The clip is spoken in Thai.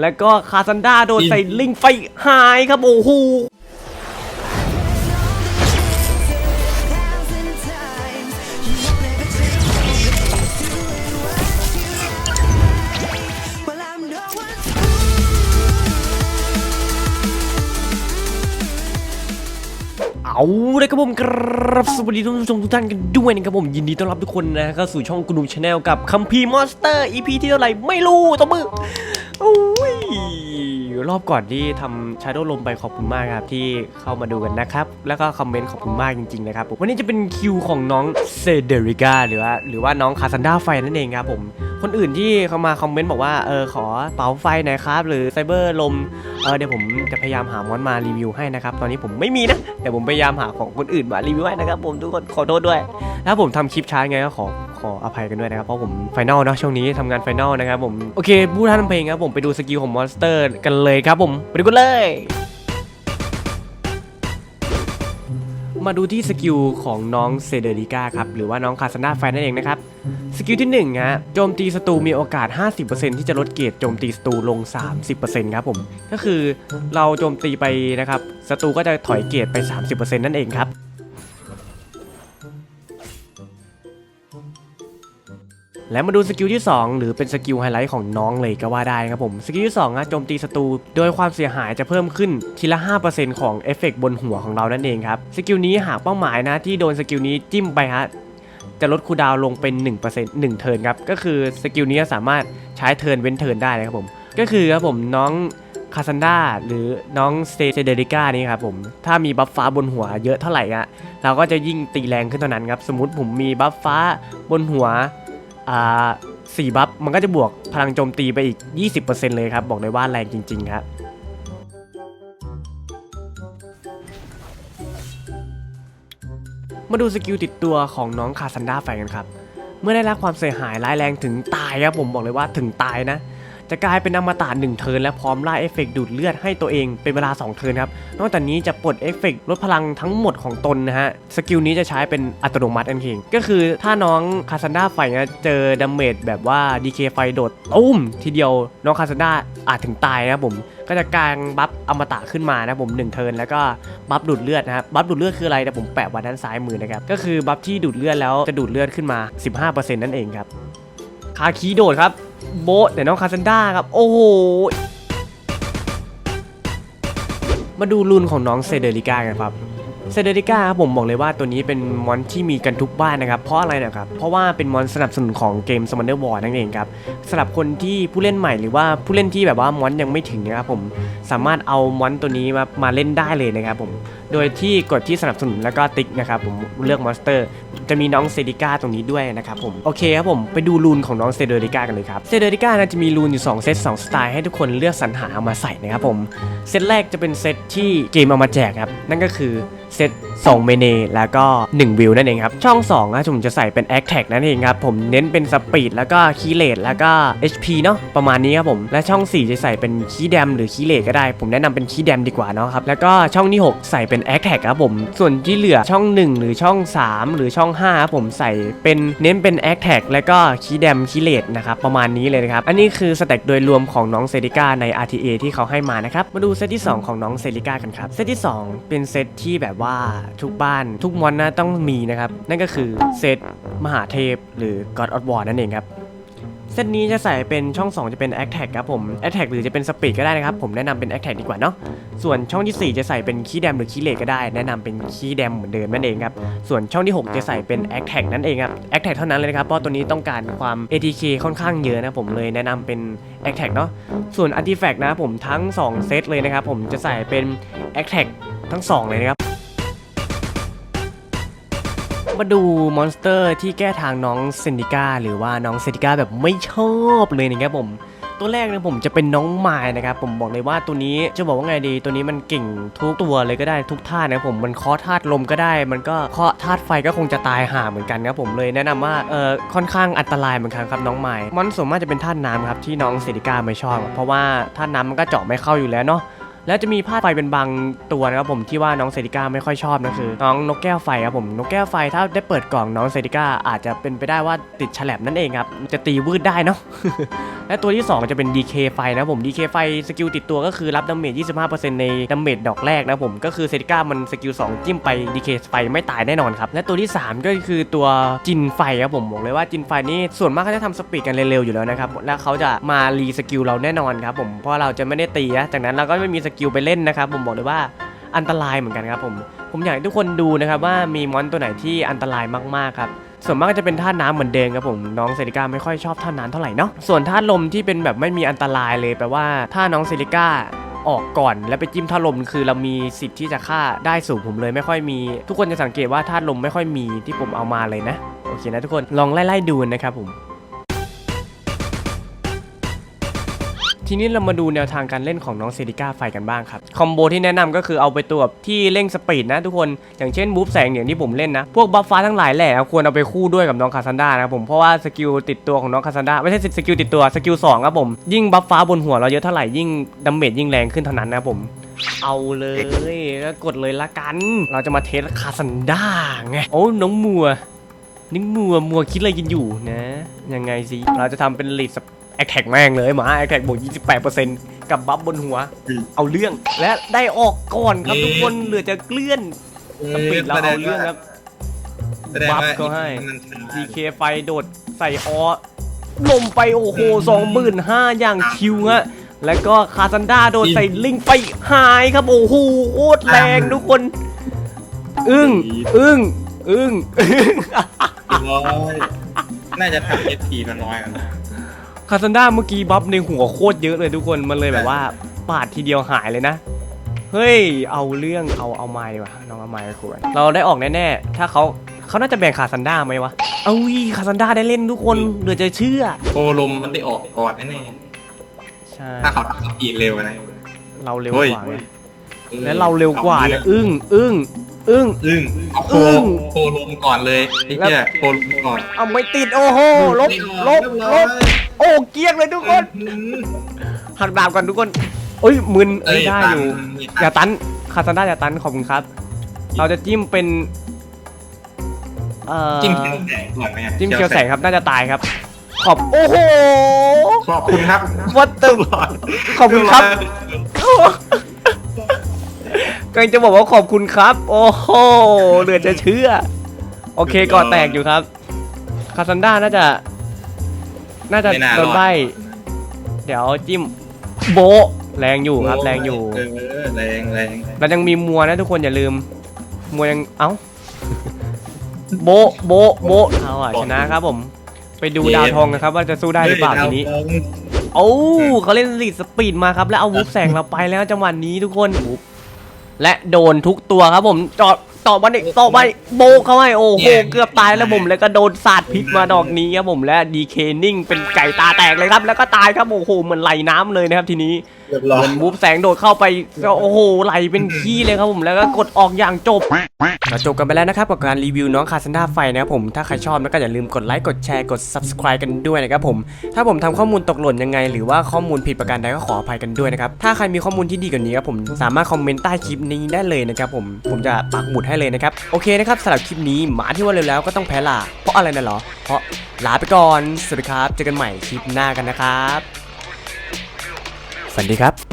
แล้วก็คาซันดาโดนใส่ลิงไฟหายครับโอ้โห เอาเลยครับผมครับสวัสดีท่านผู้ชมทุกท่านกันด้วยนะครับผมยินดีต้อนรับทุกคนนะเข้าสู่ช่องกุนุมชาแนลกับคัมพีมอนสเตอร์ EP ที่เท่าไหร่ไม่รู้ตัวมือโอ้ยรอบก่อนที่ทำชาโดว์ลมไปขอบคุณมากครับที่เข้ามาดูกันนะครับ แล้วก็คอมเมนต์ขอบคุณมากจริงๆนะครับผมวันนี้จะเป็นคิวของน้องเซเดริกาหรือว่าหรือว่าน้องคาซันดาไฟนั่นเองครับผม คนอื่นที่เข้ามาคอมเมนต์บอกว่าเออขอเป๋าไฟหน่อยครับ หรือไซเบอร์ลมเออเดี๋ยวผมจะพยายามหามอนมารีวิวให้นะครับ ตอนนี้ผมไม่มีนะแต่ผมพยายามหาของคนอื่นมารีวิวให้นะครับผมทุกคนขอโทษด้วย ถ้าผมทำคลิปช้าไงก็ขอขออภัยกันด้วยนะครับ เพราะผมไฟนอลเนาะช่วงนี้ทำงานไฟนอลนะครับผมโอเคพูดท่านเพลงครับผมไปดูสกิลของมอนสเตอร์กันเลยครับผมไปดูกันเลย มาดูที่สกิลของน้องเซเดริก้าครับ หรือว่าน้องคาสนาไฟนั่นเองนะครับ สกิลที่1ฮะโจมตีศัตรูมีโอกาส 50%ที่จะลดเกรดโจมตีศัตรูลง 30%ครับผม ก็คือเราโจมตีไปนะครับศัตรูก็จะถอยเกรดไป 30%นั่นเองครับ และมาดูสกิลที่ 2 หรือเป็นสกิลไฮไลท์ของน้องเลยก็ว่าได้นะครับผม สกิลที่2นะโจมตีศัตรูโดยความเสียหายจะเพิ่มขึ้นทีละ 5%ของเอฟเฟกต์บนหัวของเรานั่นเองครับ สกิลนี้หากเป้าหมายนะที่โดนสกิลนี้จิ้มไปฮะจะลดคูดาวน์ลงเป็น 1% 1 เทิร์นครับ ก็คือสกิลนี้สามารถใช้เทิร์นเว้นเทิร์นได้นะครับผม ก็คือครับผมน้องคาซันดาหรือน้องสเตเดริก้านี่ครับผมถ้ามีบัฟฟ้าบนหัวเยอะเท่าไหร่อะเราก็จะยิ่งตีแรงขึ้นเท่านั้นครับ สมมติผมมีบัฟฟ้าบนหัว อ่าสี่บัฟมันก็จะบวกพลังโจมตีไปอีก 20%เลยครับ บอกเลยว่าแรงจริง ๆ ครับมาดูสกิลติดตัวของน้องคาซันดาแฟนกันครับ เมื่อได้รับความเสียหายร้ายแรงถึงตายครับผมบอกเลยว่าถึงตายนะ จะกลายเป็นอมตะหนึ่งเทินและพร้อมไล่เอฟเฟกต์ดูดเลือดให้ตัวเองเป็นเวลา 2 เทินครับ นอกจากนี้จะปลดเอฟเฟกต์ลดพลังทั้งหมดของตนนะฮะ สกิลนี้จะใช้เป็นอัตโนมัตินั่นเองก็คือถ้าน้องคาซันดาไฟนะเจอดาเมจแบบว่าดีเคไฟโดดตุ้มทีเดียวน้องคาซันดาอาจถึงตายนะผมก็จะกลางบัฟอมตะขึ้นมานะผม1เทินแล้วก็บัฟดูดเลือดนะครับบัฟดูดเลือดคืออะไรแต่ผมแปะไว้ด้านซ้ายมือนะครับก็คือบัฟที่ดูดเลือดแล้วจะดูดเลือดขึ้นมา 15%นั่นเองครับคาคีโดดครับ โบทเดี๋ยวน้องคาซันด้าครับ โอ้โห มาดูรุนของน้องเซเดริก้ากันครับ เซเดริก้าครับผมบอกเลยว่าตัวนี้เป็นมอนที่มีกันทุกบ้านนะครับ เพราะอะไรนะครับ เพราะว่าเป็นมอนสนับสนุนของเกม s ม m นเดอร์วอร์นั่นเองครับสำหรับคนที่ผู้เล่นใหม่หรือว่าผู้เล่นที่แบบว่ามอนยังไม่ถึงนะครับผมสามารถเอามอนตัวนี้มามาเล่นได้เลยนะครับผมโดยที่กดที่สนับสนุนแล้วก็ติ๊กนะครับผมเลือกมอนสเตอร์ จะมีน้องเซเดริก้าตรงนี้ด้วยนะครับผมโอเคครับผมไปดูรูนของน้องเซเดริก้ากันเลยครับเซเดริก้านะจะมีรูนอยู่2เซต2สไตล์ให้ทุกคนเลือกสรรหาเอามาใส่นะครับผมเซตแรกจะเป็นเซตที่เกมเอามาแจกครับนั่นก็คือเเซต2เมเนแล้วก็ 1 วิวนั่นเองครับ ช่อง2นะผมจะใส่เป็น a c t a g นั่นเองครับผมเน้นเป็นสปีดแล้วก็คีเลตแล้วก็ HP เนาะประมาณนี้ครับผมและช่อง 4 จะใส่เป็นคีแดมหรือคีเลตก็ได้ ผมแนะนำเป็นคีแดมดีกว่าเนาะครับแล้วก็ช่องที่ 6 ใส่เป็น a c t a g ครับผมส่วนที่เหลือช่อง 1 หรือช่อง 3 หรือช่อง5ครับผมใส่เป็นเน้นเป็น a c t a g แล้วก็คีแดมคีเลตนะครับประมาณนี้เลยนะครับอันนี้คือสเต็กโดยรวมของน้องเซริก้าใน RTA ที่เขาให้มานะครับมาดูเซตที่ 2 ของน้องเซริก้ากันครับเซตที่ 2 เป็นเซตที่แบบว่าทุกบ้านทุกมอนนะต้องมีนะครับ นั่นก็คือเซตมหาเทพหรือ God of War นั่นเองครับเซตนี้จะใส่เป็นช่อง 2 จะเป็น a c t a g ครับผม a c t a g หรือจะเป็นสปีดก็ได้นะครับ ผมแนะนำเป็น a c t a g ดีกว่าเนาะส่วนช่องที่ 4 จะใส่เป็นคีย์แดมหรือคีย์เลทก็ได้ แนะนำเป็นคีย์แดมเหมือนเดิมนั่นเองครับ ส่วนช่องที่ 6 จะใส่เป็น a c t a g นั่นเองครับ a c t a g เท่านั้นเลยนะครับเพราะตัวนี้ต้องการความ ATK ค่อนข้างเยอะนะผมเลยแนะนำเป็น a c t a g เนาะส่วน Artifact นะผมทั้ง 2 เซตเลยนะครับผมจะใส่เป็น a c t a g ทั้ง 2 เลยนะครับ มาดูมอนสเตอร์ที่แก้ทางน้องเซนดิก้าหรือว่าน้องเซนดิก้าแบบไม่ชอบเลยนะครับผม ตัวแรกนะผมจะเป็นน้องไม้นะครับผมบอกเลยว่าตัวนี้จะบอกว่าไงดี ตัวนี้มันเก่งทุกตัวเลยก็ได้ทุกท่านะครับผมมันเคาะธาตุลมก็ได้ มันก็เคาะธาตุไฟก็คงจะตายห่าเหมือนกันครับผมเลยแนะนำว่าเออค่อนข้างอันตรายเหมือนกันครับน้องไม้มอนส่วนมากจะเป็นธาตุน้ำครับที่น้องเซนดิก้าไม่ชอบ เพราะว่าธาตุน้ำมันก็เจาะไม่เข้าอยู่แล้วเนาะ แล้วจะมีพาดไฟเป็นบางตัวนะครับผมที่ว่าน้องเซติก้าไม่ค่อยชอบนะคือ น้องนกแก้วไฟครับผมนกแก้วไฟถ้าได้เปิดกล่องน้องเซติก้าอาจจะเป็นไปได้ว่าติดฉลับนั่นเองครับจะตีวืดได้เนาะและตัวที่ 2 จะเป็น DK ไฟนะผม DK ไฟสกิลติดตัวก็คือรับดาเมจ 25%ในดาเมจดอกแรกนะผม ก็คือเซติก้ามันสกิล 2 จิ้มไป DK ไฟไม่ตายแน่นอนครับ และตัวที่ 3 ก็คือตัวจินไฟครับผมบอกเลยว่าจินไฟนี่ส่วนมากเขาจะทำสปีดกันเร็วๆอยู่แล้วนะครับ แล้วเขาจะมารีสกิลเราแน่นอนครับผมเพราะเราจะไม่ได้ตีนะจากนั้นเราก็ไม่มีสกิลไปเล่นนะครับผมบอกเลยว่าอันตรายเหมือนกันครับผม ผมอยากให้ทุกคนดูนะครับว่ามีมอนตัวไหนที่อันตรายมากๆครับส่วนมากก็จะเป็นท่าน้ำเหมือนเดิมครับผมน้องเซริก้าไม่ค่อยชอบท่าน้ำเท่าไหร่เนาะส่วนท่าลมที่เป็นแบบไม่มีอันตรายเลยแปลว่าถ้าน้องเซริก้าออกก่อนแล้วไปจิ้มท่าลมคือเรามีสิทธิ์ที่จะฆ่าได้สูงผมเลยไม่ค่อยมี ทุกคนจะสังเกตว่าท่าลมไม่ค่อยมีที่ผมเอามาเลยนะโอเคนะทุกคนลองไล่ๆดูนะครับผม ทีนี้เรามาดูแนวทางการเล่นของน้องเซริก้าไฟกันบ้างครับ คอมโบที่แนะนำก็คือเอาไปตัวที่เร่งสปีดนะทุกคน อย่างเช่นบูฟแสงอย่างที่ผมเล่นนะ พวกบัฟฟ้าทั้งหลายแหละควรเอาไปคู่ด้วยกับน้องคาซันดานะครับผม เพราะว่าสกิลติดตัวของน้องคาซันดาไม่ใช่สกิลติดตัวสกิลสองครับผม ยิ่งบัฟฟ้าบนหัวเราเยอะเท่าไหร่ยิ่งดาเมจยิ่งแรงขึ้นเท่านั้นนะผมเอาเลยก็กดเลยละกัน เราจะมาเทสคาซันดาไงโอ้น้องมัวนิ่งมัวมัวคิดอะไรกันอยู่นะ ยังไงสิ เราจะทำเป็นลีด แอคแท็กแม่งเลยหมาแอคแท็กบวก28%กับบัฟบนหัว เอาเรื่องและได้ออกก่อนครับทุกคนเหลือจะเกลื่อนสปีดเราเอาเรื่องครับแสดงบัฟว่าก็ให้มันชนะ DK ไฟโดดใส่ออลมไปโอ้โหสองหมื่นห้าอย่างชิวฮะแล้วก็คาซันดาโดดใส่ลิงไฟหายครับโอ้โหโคตรแรงทุกคน อึ้งอึ้งอึ้งร้อยน่าจะทำเอทีมันน้อยกัน คาซันดาเมื่อกี้บัฟในหัวโคตรเยอะเลยทุกคนมันเลยแบบว่าปาดทีเดียวหายเลยนะ เฮ้ย เอาเรื่องเอาเอาไม้ว่ะน้องเอาไม้ควรเราได้ออกแน่ๆถ้าเขาเขาน่าจะแบ่งคาซันดาไหมวะเอาวีคาซันดาได้เล่นทุกคนเหลือจะเชื่อโอลมมันได้ออกก่อนแน่ใช่ๆถ้าเขาทำอีกเร็วนะเราเร็วฮ้ยกว่าไงและเราเร็วกว่าเนี่ยอึ้งอึ้ง อึ้ง อึ้งเอาโคอึ้ง โคลมก่อนเลยไอ้เหี้ยโคลมก่อนเอาไม่ติดโอ้โหลบลบลบโอ้เกลี้ยงเลยทุกคนอืมหักดาบก่อนทุกคนเอ้ยมึนเอ้ยได้อยู่ตันอย่าตันคาซันดาอย่าตันขอบคุณครับ เราจะจิ้มเป็นเอ่อจิ้มเขียวแสงก่อนไหมอะจิ้มเคียวแสงครับน่าจะตายครับ ขอบโอ้โหขอบคุณครับวัตถุขอบคุณครับ กำลังจะบอกว่าขอบคุณครับ โอ้โหเหลือจะเชื่อ โอเคก่อแตกอยู่ครับ คาซันด้าน่าจะ น่าจะไม่น่าโดนรอดใบเดี๋ยวจิ้มโบะแรงอยู่ครับ แรงอยู่เออแรงแรงเรายังมีมัวนะทุกคนอย่าลืม มัวยังเอ้า โบะโบะโบะเอาอะชนะครับผม ไปดูดาวทองกันครับ ว่าจะสู้ได้หรือเปล่าทีนี้ โอ้เขาเล่นลีดสปีดมาครับ แล้วเอาวุบแสงเราไปแล้วจังหวะนี้ทุกคนวุบ และโดนทุกตัวครับผมจอด ต่อมาอีกต่อไปโบกเข้าให้โอ้โหเกือบตายแล้วผมแล้วก็โดนสาดพิษมาดอกนี้ครับผมและดีเคนิ่งเป็นไก่ตาแตกเลยครับ แล้วก็ตายครับโอ้โหเหมือนไหลน้ำเลยนะครับทีนี้เรียบร้อยเหมือนวูฟแสงโดดเข้าไปก็โอ้โหไหลเป็นขี้เลยครับผมแล้วก็กดออกอย่างจบก็จบกันไปแล้วนะครับกับการรีวิวน้องคาซันดาไฟนะครับผมถ้าใครชอบนะก็อย่าลืมกดไลค์กดแชร์กด subscribe กันด้วยนะครับผมถ้าผมทำข้อมูลตกหล่นยังไง หรือว่าข้อมูลผิดประการใดก็ขออภัยกันด้วยนะครับถ้าใครมีข้อมูลที่ดีกว่านี้ครับผมสามารถคอมเมนต์ใต้คลิปนี้ได้เลยนะครับผมผมจะปักหมุดให้เลยนะครับ โอเคนะครับสำหรับคลิปนี้หมาที่ว่าเร็วแล้วก็ต้องแพ้ล่ะเพราะอะไรนะเหรอ เพราะลาไปก่อน สวัสดีครับ เจอกันใหม่คลิปหน้ากันนะครับ สวัสดีครับ